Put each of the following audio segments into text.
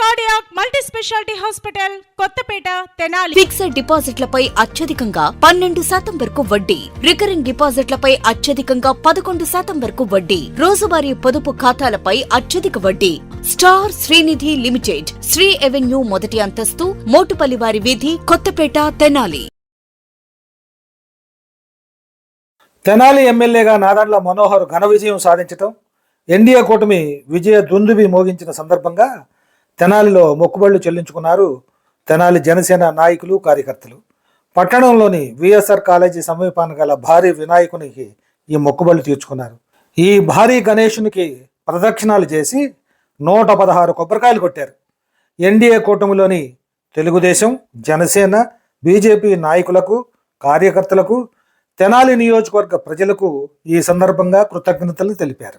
Cardiac multi speciality hospital Kothapeta Tenali. Fixed డిపాజిట్లపై అత్యధికంగా పన్నెండు శాతం వరకు వడ్డీ. రికరింగ్ డిపాజిట్లపై అత్యధికంగా పదకొండు శాతం వరకు వడ్డీ. రోజువారీ పొదుపు ఖాతాలపై అత్యధిక వడ్డీ. Star Srinidhi limited Sri avenue మొదటి అంతస్తు మోటుపల్లివారి వీధి కొత్తపేట తెనాలి. తెనాలి ఎమ్మెల్యేగా నాదండ్ల మనోహర్ ఘన విజయం సాధించటం ఎన్డీఏ కూటమి విజయ దుందుబి మోగించిన సందర్భంగా తెనాలిలో మొక్కుబళ్ళు చెల్లించుకున్నారు తెనాలి జనసేన నాయకులు కార్యకర్తలు. పట్టణంలోని విఎస్ఆర్ కాలేజీ సమీపాన గల భారీ వినాయకునికి ఈ మొక్కుబళ్ళు తీర్చుకున్నారు. ఈ భారీ గణేషునికి ప్రదక్షిణాలు చేసి నూట పదహారు కొబ్బరికాయలు కొట్టారు. ఎన్డీఏ కూటమిలోని తెలుగుదేశం జనసేన బీజేపీ నాయకులకు కార్యకర్తలకు తెనాలి నియోజకవర్గ ప్రజలకు ఈ సందర్భంగా కృతజ్ఞతలు తెలిపారు.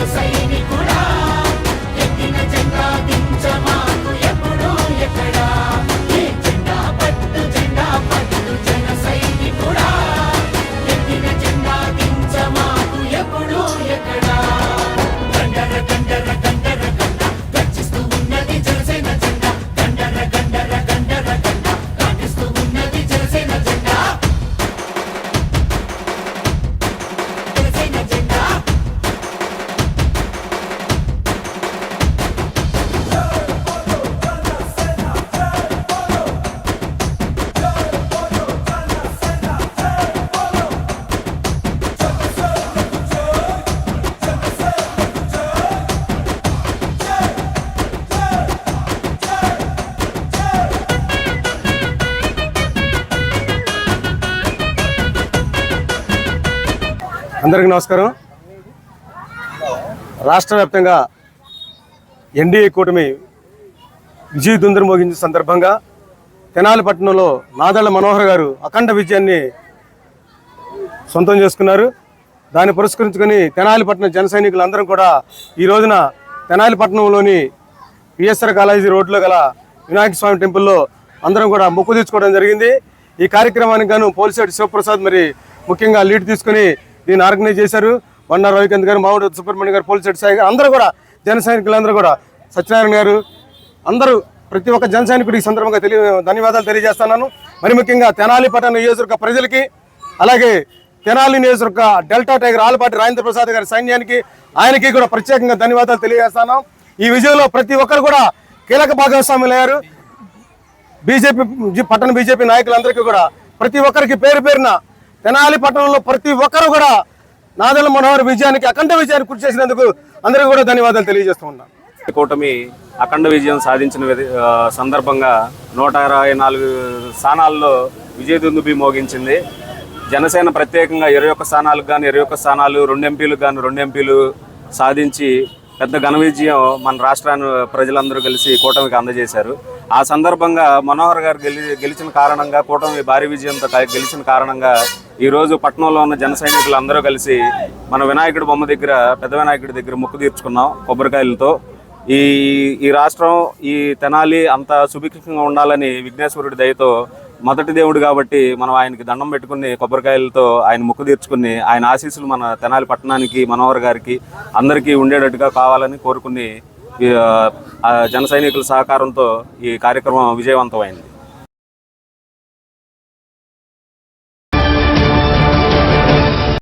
పట్టు జన అందరికీ నమస్కారం. రాష్ట్ర వ్యాప్తంగా ఎన్డీఏ కూటమి విజయ దుందరు మోగించిన సందర్భంగా తెనాలి పట్టణంలో నాదళ్ళ మనోహర్ గారు అఖండ విజయాన్ని సొంతం చేసుకున్నారు. దాన్ని పురస్కరించుకొని తెనాలి పట్టణ జన సైనికులందరం కూడా ఈ రోజున తెనాలి పట్టణంలోని పిఎస్ఆర్ కాలేజీ రోడ్లో గల వినాయక స్వామి టెంపుల్లో అందరం కూడా మొక్కు తీర్చుకోవడం జరిగింది. ఈ కార్యక్రమానికి గాను పోలీసేటి శివప్రసాద్ మరి ముఖ్యంగా లీడ్ తీసుకుని దీన్ని ఆర్గనైజ్ చేశారు. బండారు రవికాంత్ గారు మామిడి సుబ్రహ్మణ్యం గారు పోలిశెట్టి సాయి గారు అందరూ కూడా జన సైనికులందరూ కూడా సత్యనారాయణ గారు అందరూ ప్రతి ఒక్క జన సైనికుడికి సందర్భంగా తెలియ ధన్యవాదాలు తెలియజేస్తున్నాను. మరి ముఖ్యంగా తెనాలి పట్టణ నియోజకవర్గ ప్రజలకి అలాగే తెనాలి నియోజకవర్గ డెల్టా టైగర్ ఆలపాటి రాజేంద్ర ప్రసాద్ గారి సైన్యానికి ఆయనకి కూడా ప్రత్యేకంగా ధన్యవాదాలు తెలియజేస్తున్నాం ఈ విజయంలో ప్రతి ఒక్కరు కూడా కీలక భాగస్వాములు అయ్యారు. బీజేపీ జి- పట్టణ బీజేపీ నాయకులందరికీ కూడా ప్రతి ఒక్కరికి పేరు పేరున తెనాలి పట్టణంలో ప్రతి ఒక్కరు కూడా నాదల మనోహర్ విజయానికి అఖండ విజయానికి కృషి చేసినందుకు అందరికీ కూడా ధన్యవాదాలు తెలియజేస్తూ ఉన్నాను. కూటమి అఖండ విజయం సాధించిన సందర్భంగా నూట ఇరవై నాలుగు స్థానాల్లో విజయదుందుబి మోగించింది. జనసేన ప్రత్యేకంగా ఇరవై ఒక్క స్థానాలకు కానీ ఇరవై ఒక్క స్థానాలు రెండు ఎంపీలకు కానీ రెండు ఎంపీలు సాధించి పెద్ద ఘన విజయం మన రాష్ట్రాన్ని ప్రజలందరూ కలిసి కూటమికి అందజేశారు. ఆ సందర్భంగా మనోహర్ గారు గెలి గెలిచిన కారణంగా కూటమి భారీ విజయంతో గెలిచిన కారణంగా ఈరోజు పట్టణంలో ఉన్న జన సైనికులు అందరూ కలిసి మన వినాయకుడి బొమ్మ దగ్గర పెద్ద వినాయకుడి దగ్గర మొక్కు తీర్చుకున్నాం కొబ్బరికాయలతో. ఈ ఈ రాష్ట్రం ఈ తెనాలి అంత సుభిక్షంగా ఉండాలని విఘ్నేశ్వరుడి దయతో మొదటి దేవుడు కాబట్టి మనం ఆయనకి దండం పెట్టుకుని కొబ్బరికాయలతో ఆయన ముక్కు తీర్చుకుని ఆయన ఆశీస్సులు మన తెనాలి పట్టణానికి మనోహర్ గారికి అందరికీ ఉండేటట్టుగా కావాలని కోరుకుని ఈ, జన సైనికుల సహకారంతో ఈ కార్యక్రమం విజయవంతమైంది.